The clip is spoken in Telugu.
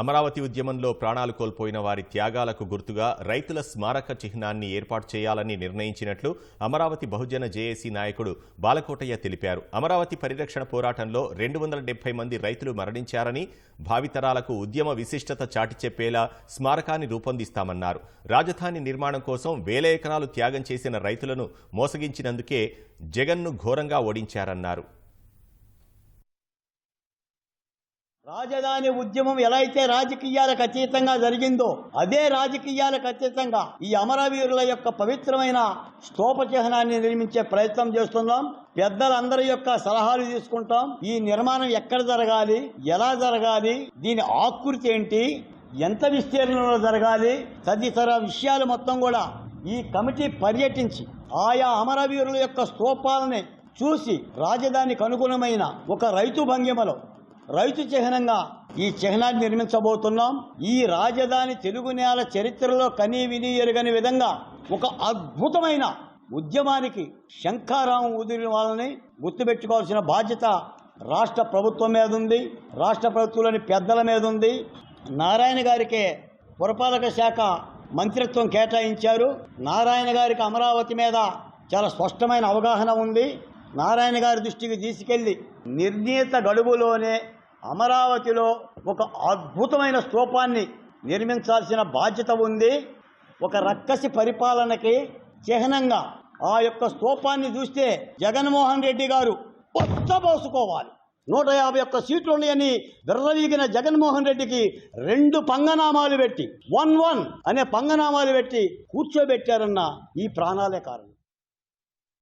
అమరావతి ఉద్యమంలో ప్రాణాలు కోల్పోయిన వారి త్యాగాలకు గుర్తుగా రైతుల స్మారక చిహ్నాన్ని ఏర్పాటు చేయాలని నిర్ణయించినట్లు అమరావతి బహుజన జేఏసీ నాయకుడు బాలకోటయ్య తెలిపారు. అమరావతి పరిరక్షణ పోరాటంలో రెండు వందల డెబ్బై మంది రైతులు మరణించారని భావితరాలకు ఉద్యమ విశిష్టత చాటి చెప్పేలా స్మారకాన్ని రూపొందిస్తామన్నారు. రాజధాని నిర్మాణం కోసం వేల ఎకరాలు త్యాగం చేసిన రైతులను మోసగించినందుకే జగన్ను ఘోరంగా ఓడించారన్నారు. రాజధాని ఉద్యమం ఎలా అయితే రాజకీయాలకు అతీతంగా జరిగిందో అదే రాజకీయాలకు అతీతంగా ఈ అమరవీరుల యొక్క పవిత్రమైన స్తోప చిహ్నాన్ని నిర్మించే ప్రయత్నం చేస్తున్నాం. పెద్దలందరి యొక్క సలహాలు తీసుకుంటాం. ఈ నిర్మాణం ఎక్కడ జరగాలి? ఎలా జరగాలి? దీని ఆకృతి ఏంటి? ఎంత విస్తీర్ణంలో జరగాలి? తదితర విషయాలు మొత్తం కూడా ఈ కమిటీ పర్యటించి ఆయా అమరవీరుల యొక్క స్తూపాలని చూసి రాజధానికి అనుగుణమైన ఒక రైతు భంగిమలో రైతు చిహ్నంగా ఈ చిహ్నాన్ని నిర్మించబోతున్నాం. ఈ రాజధాని తెలుగు నేల చరిత్రలో కనీ విని ఎరుగని విధంగా ఒక అద్భుతమైన ఉద్యమానికి శంఖారావం ఉదిరిన వాళ్ళని గుర్తుపెట్టుకోవాల్సిన బాధ్యత రాష్ట్ర ప్రభుత్వం మీద ఉంది. రాష్ట్ర ప్రభుత్వంలోని పెద్దల మీద ఉంది. నారాయణ గారికే పురపాలక శాఖ మంత్రిత్వం కేటాయించారు. నారాయణ గారికి అమరావతి మీద చాలా స్పష్టమైన అవగాహన ఉంది. నారాయణ గారి దృష్టికి తీసుకెళ్ళి నిర్ణీత గడువులోనే అమరావతిలో ఒక అద్భుతమైన స్తూపాన్ని నిర్మించాల్సిన బాధ్యత ఉంది. ఒక రక్కసి పరిపాలనకి చిహ్నంగా ఆ యొక్క స్తూపాన్ని చూస్తే జగన్మోహన్ రెడ్డి గారు పోసుకోవాలి నూట యాభై ఒక్క సీట్లు ఉన్నాయని విర్రవీగిన జగన్మోహన్ రెడ్డికి రెండు పంగనామాలు పెట్టి వన్ వన్ అనే పంగనామాలు పెట్టి కూర్చోబెట్టారన్న ఈ ప్రాణాలే కారణం.